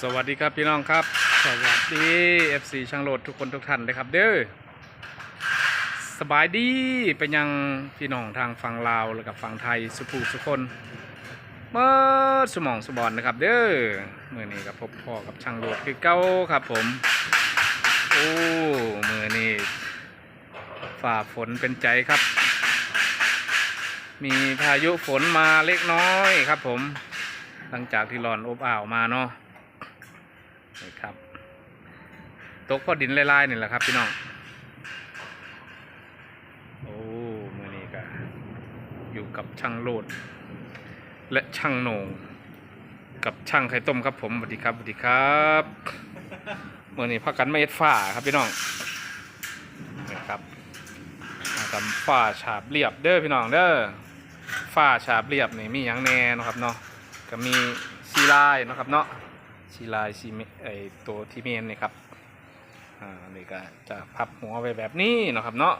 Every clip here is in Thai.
สวัสดีครับพี่น้องครับ สวัสดี FC ช่างโหลดทุกคนทุกท่านเลยครับ เด้อสบายดีเป็นยังพี่น้องทางฝั่งลาวและกับฝั่งไทยสุภูสุคนเมื่อสมองสบอนนะครับ เด้อเมื่อนี้กับพบพ่อกับช่างโหลดคือเก้าครับผมโอ้มือนี้ฝ่าฝนเป็นใจครับ มีพายุฝนมาเล็กน้อยครับผม หลังจากที่ร้อนอบอ้าวมาเนาะ นี่ครับ ตกพอดินลายๆนี่แหละครับพี่น้อง โอ้มื่อนี้ก็อยู่กับช่างโลด และช่างโหนงกับช่างไข่ต้มครับผมสวัสดีครับสวัสดีครับเมื่อนี้พักกันไม่เอ็ดฝ้าครับพี่น้องนี่ครับมาทำฝ้าฉาบเรียบเด้อพี่น้องเด้อฝ้าฉาบเรียบนี่มีอย่างแน่นะครับเนาะก็มีซีไลน์นะครับเนาะ ซีลายซีเมไอตัวที่เมนนี่ครับอ่านี่ก็จะพับหัวไปแบบนี้เนาะครับเนาะ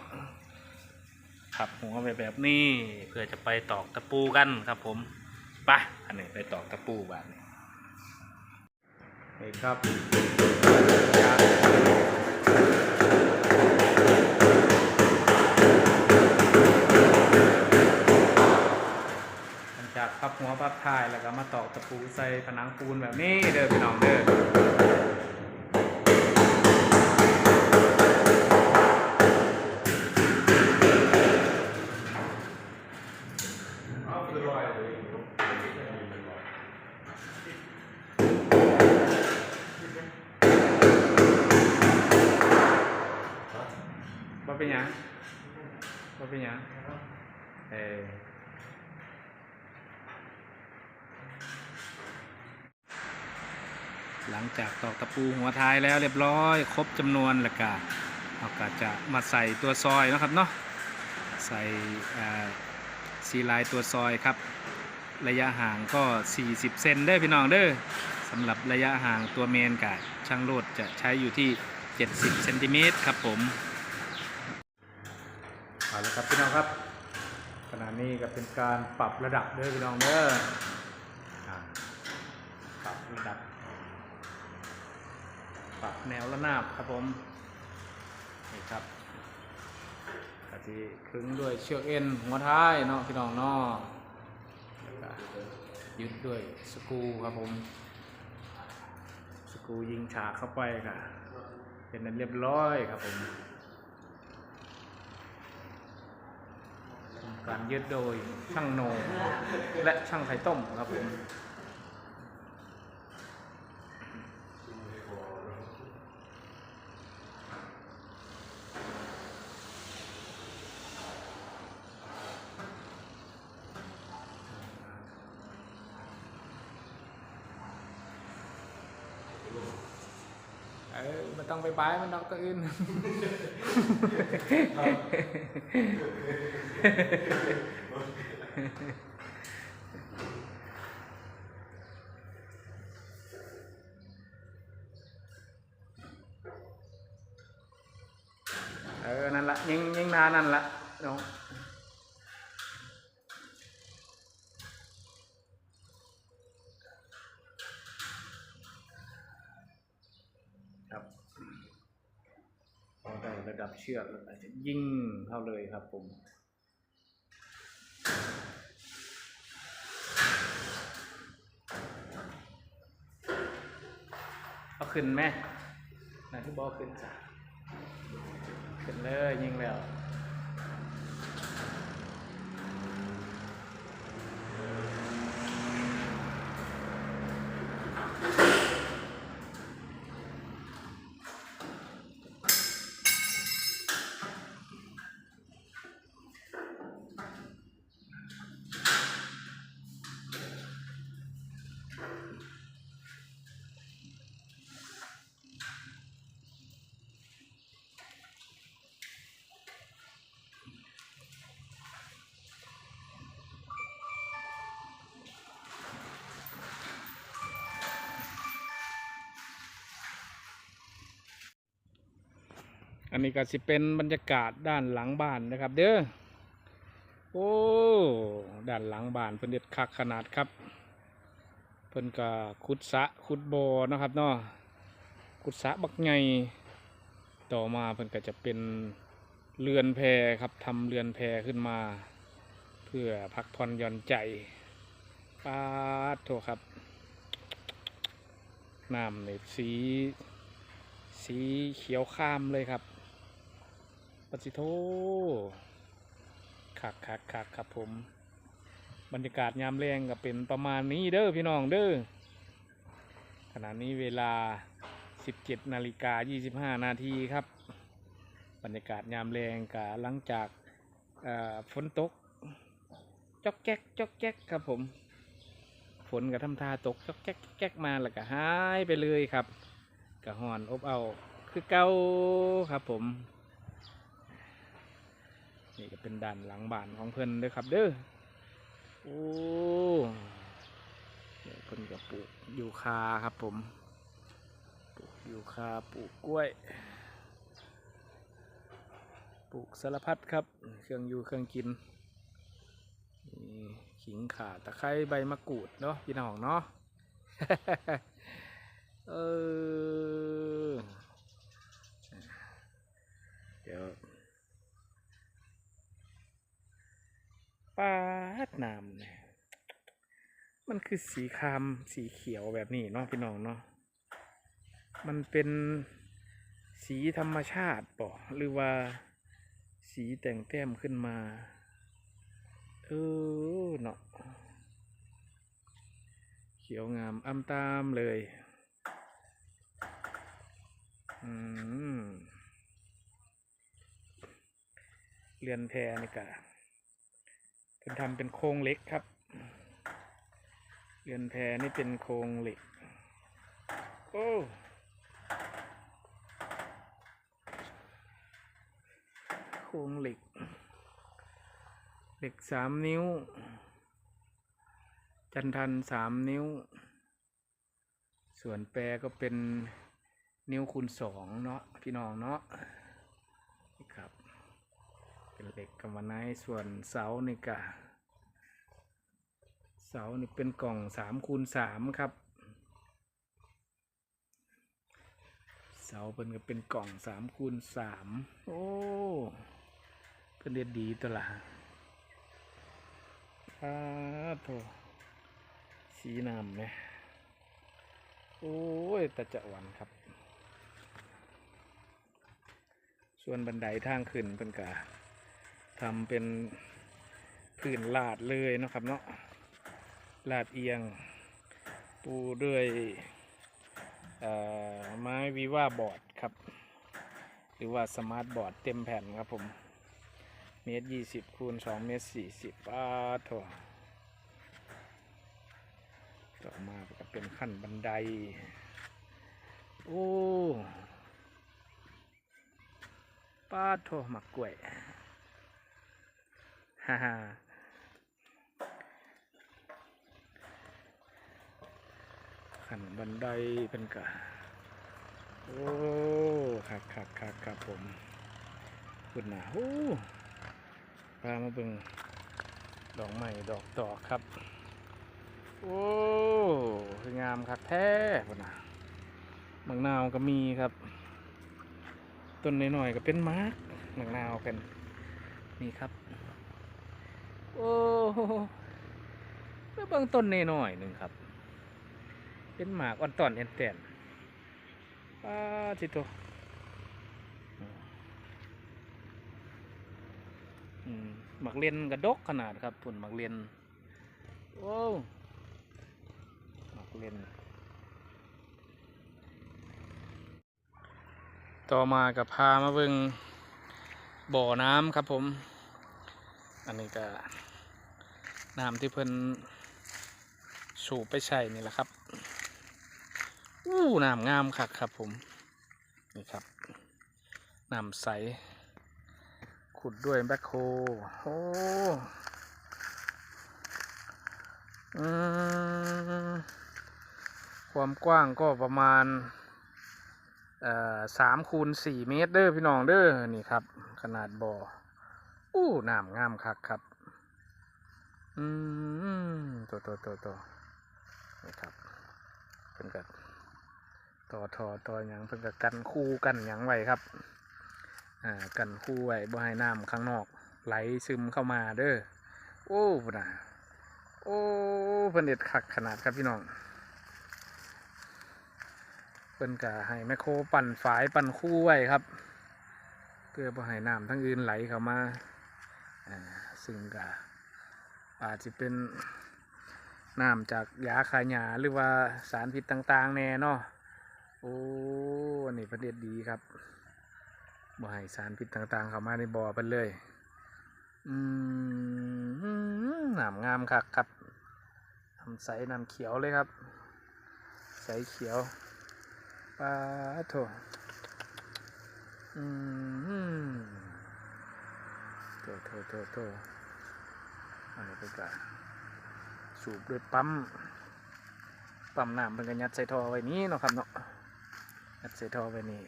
พับหัวไปแบบนี้เพื่อจะไปตอกตะปูกันครับผมไปอันนี้ไปตอกตะปูแบบนี้นี่ครับหลังจาก พับหัวพับท้ายแล้วก็มาตอกตะปูใส่ผนังปูนแบบนี้เด้อพี่น้องเด้อ ว่าเป็นหยังว่าเป็นหยังเออหลัง จากตอกตะปูหัวท้ายแล้วเรียบร้อย ครบจำนวนแล้วก็เราก็จะมาใส่ตัวซอยนะครับเนาะใส่อ่าซีไลน์ตัวซอยครับ ระยะห่างก็ 40 เซนเด้อพี่น้องเด้อสำหรับระยะห่างตัวเมนกับช่างโลดจะใช้อยู่ที่ 70เซนติเมตรครับผมเอาละครับพี่น้องครับขณะนี้ก็เป็นการปรับระดับเด้อพี่น้องเด้ออ่าปรับระดับ ปรับ แนวระนาบครับผมนี่ครับกะทิขึงด้วยเชือกเอ็นหัวท้ายเนาะพี่น้องเนาะยึดด้วยสกูครับผม สกูยิงฉากเข้าไปค่ะ เป็นอันเรียบร้อยครับผมการยึดโดยช่างโน และช่างไข่ต้มครับผม เออมันต้องไปบายมันดอกตัวอื่นเออ นั่นละยิงยิงนานนั่นละเนาะครับพ ดับเชือกแล้วก็จะยิ่งเข้าเลยครับผมเอาขึ้นไหมนะที่บอกขึ้นจ้ะขึ้นเลยยิงแล้ว นนี้ก็สิเป็นบรรยากาศด้านหลังบ้านนะครับ เด้อ โอ้ ด้านหลังบ้านเพิ่นเด็ดคักขนาดครับ เพิ่นก็ขุดสะขุดบ่อนะครับเนาะขุดสะบักใหญ่ต่อมาเพิ่นก็จะเป็นเรือนแพครับทำเรือนแพขึ้นมา เพื่อพักผ่อนหย่อนใจปาดโทครับน้ำในสี สีเขียวข้ามเลยครับ ปฏิโทคักคักคักครับผม บรรยากาศยามแรงก็เป็นประมาณนี้เด้อพี่น้องเด้อ ขณะนี้เวลา 17นาฬิกา25 นาทีครับ บรรยากาศยามแรงกะหลังจากฝนตกจอกแจ๊กจอกแจ๊กครับผม ฝนก็ทำท่าตกจอกแจ๊กจอกแจ๊กมาแล้วก็หายไปเลยครับกระหอนอบเอาคือเก่าครับผม นี่ก็เป็นด้านหลังบ้านของเพิ่นเด้อครับ เด้อโอ้เดี๋ยเพิ่นก็ปลูกยูคาครับผมปลูกยูคาปลูกกล้วย ปลูกสารพัดครับ เครื่องอยู่เครื่องกินขิงข่าตะไคร้ใบมะกรูดเนาะพี่น้องเนาะเออเดี๋ยว ปาดน้ำเนี่ยมันคือสีครามสีเขียวแบบนี้เนาะพี่น้องเนาะมันเป็นสีธรรมชาติป่ะหรือว่าสีแต่งแต้มขึ้นมา เออเนาะเขียวงามอ้ำตามเลย อืมเรือนแพนี่กะ เป็นทำเป็นโครงเหล็กครับ เรือนแพนี่เป็นโครงเหล็ก โอ้โครงเหล็ก เหล็กสามนิ้ว จันทันสามนิ้ว ส่วนแปรก็เป็นนิ้วคูณสองเนาะพี่น้องเนาะ เป็นเหล็กกำมะไนท์ส่วนเสานี่กะเสานี่เป็นกล่องสามคูณสามครับ เสาเป็นก็เป็นกล่องสามคูณสามโอ้เพิ่นเด็ดดีตัวละอ้าโถสีน้ำไหมโอ้ยตะจะวันครับ ส่วนบันไดทางขึ้นเป็นกะ ทำเป็นพื้นลาดเลยนะครับเนาะลาดเอียง ปูด้วยไม้วีว่าบอร์ดครับ หรือว่าสมาร์ทบอร์ดเต็มแผ่นครับผม เมตรยี่สิบคูณสองเมตรสี่สิบป้าดโถต่อมาก็เป็นขั้นบันได โอ้ป้าดโถหมักกล้วย ฮ่าฮ่าขันบันไดเป็นกะโอ้ครับครับครับครับผมคุณนะโอ้พามาเบิ่งดอกใหม่ดอกตอกครับ โอ้สวยงามครับแท้คุณนะมังนาวก็มีครับต้นน้อยๆก็เป็นมาร์กมังนาวกันนี่ครับ โอ้แล้วเบางต้นนน้อยหนึ่งครับ เป็นหมากอ่อนตอนเอ็นแตนป้าทิโตหมักเลียนกระดกขนาดครับผลหมักเลียนโอ้หมักเลียนต่อมากับพามาเบิ่งบ่อน้ำครับผม อันนี้ก็ น้ำที่เพิ่นสูบไปใช้นี่แหละครับ อู้น้ำงามคักครับผม นี่ครับ น้ำใส ขุดด้วยแบคโฮโอ้ความกว้างก็ประมาณสามคูณสี่เมตรเด้อพี่น้องเด้อนี่ครับ ขนาดบ่ออู้น้ำงามคักครับ อืมตัวตัวตัวตัวนี่ครับเป็นกับต่อทอต่อหยังเพิ่นกับกันคู่กันหยังไว้ครับอ่ากันคู่ไว้บ่ให้น้ำข้างนอก ไหลซึมเข้ามาเด้อโอ้พุ่นน่ะโอ้เพิ่นเด็ดคักขนาดครับพี่น้องเพิ่นก็ให้แมคโครปั่นฝายปั่นคู่ไว้ครับเพื่อบ่ให้น้ำทั้งอื่นไหลเข้ามาอ่าซึ่งก็ อาจจะเป็นน้ำจากยาคายาหรือว่าสารพิษต่าง ๆ แน่เนาะโอ้อันนี้ประเด็ดดีครับบ่ให้สารพิษต่าง ๆ เข้ามาในบ่อเป็นเลย อืมน้ำงามคักครับน้ำใสน้ำเขียวเลยครับ ใสเขียวปลาโถอืมโถโถโถโถ อันนี้เป็นการสูบด้วยปั๊ม ปั๊มน้ำเป็นกันยัดใส่ท่อไว้นี้เนาะครับเนาะ ยัดใส่ท่อไว้นี่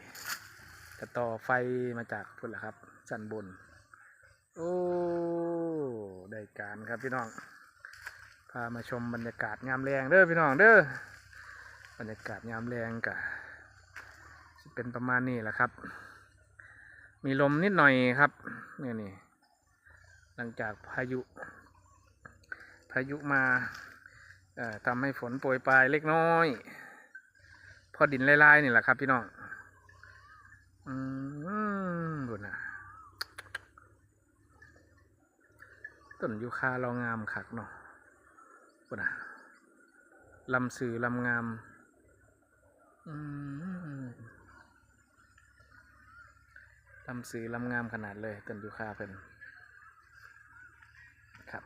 จะต่อไฟมาจากพุ่นละครับ สันบน โอ้ ได้การครับพี่น้อง พามาชมบรรยากาศยามแรงเด้อพี่น้องเด้อ บรรยากาศยามแรงกะเป็นประมาณนี้แหละครับ มีลมนิดหน่อยครับ นี่นี่หลังจากพายุ พายุมาทำให้ฝนโปรยปลายเล็กน้อย พอดินลายๆนี่แหละครับ พี่น้องอืมดูนะต้นยูคาเรางามคักเนาะดูนะลำสื่อลำงามอืมลำสื่อลำงามขนาดเลยต้นยูคาเพิ่นครับ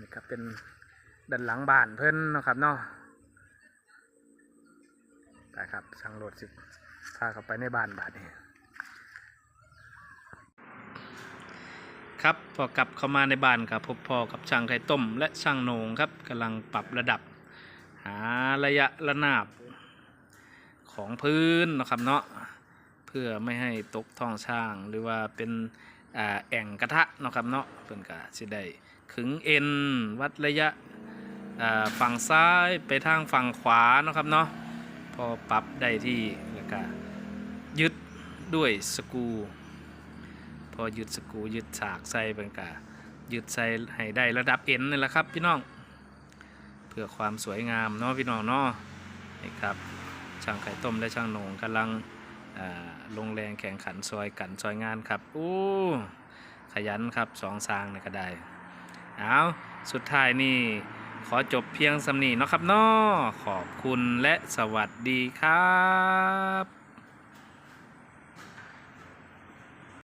นี่ครับ เป็นด้านหลังบ้านเพิ่นนะครับเนาะไปครับสั่งรถสิพาเข้าไปในบ้านบาทนี้ครับพอกลับเข้ามาในบ้านกับพบพ่อกับช่างไข่ต้ม และช่างโหนงครับกำลังปรับระดับ หาระยะระนาบของพื้นนะครับเนาะเพื่อไม่ให้ตกท้องช่างหรือว่าเป็นอ่าแอ่งกระทะนะครับเนาะเพิ่อนก็สิได้ ขึงเอ็นวัดระยะฝั่งซ้ายไปทางฝั่งขวาเนาะครับเนาะพอปรับได้ที่แล้วก็ยึดด้วยสกรูพอยึดสกรูยึดฉากใส่เป็นกายึดใส่ให้ได้ระดับเอ็นนี่แหละครับพี่น้อง เพื่อความสวยงามเนาะพี่น้องเนาะนี่ครับช่างไข่ต้มและช่างโหนงกำลังลงแรงแข่งขันซอยกันซอยงานครับ อู้ ขยันครับสองสร้างนี่ก็ได้ เอาสุดท้ายนี่ขอจบเพียงสำนีเนาะครับนาะขอบคุณและสวัสดีครับ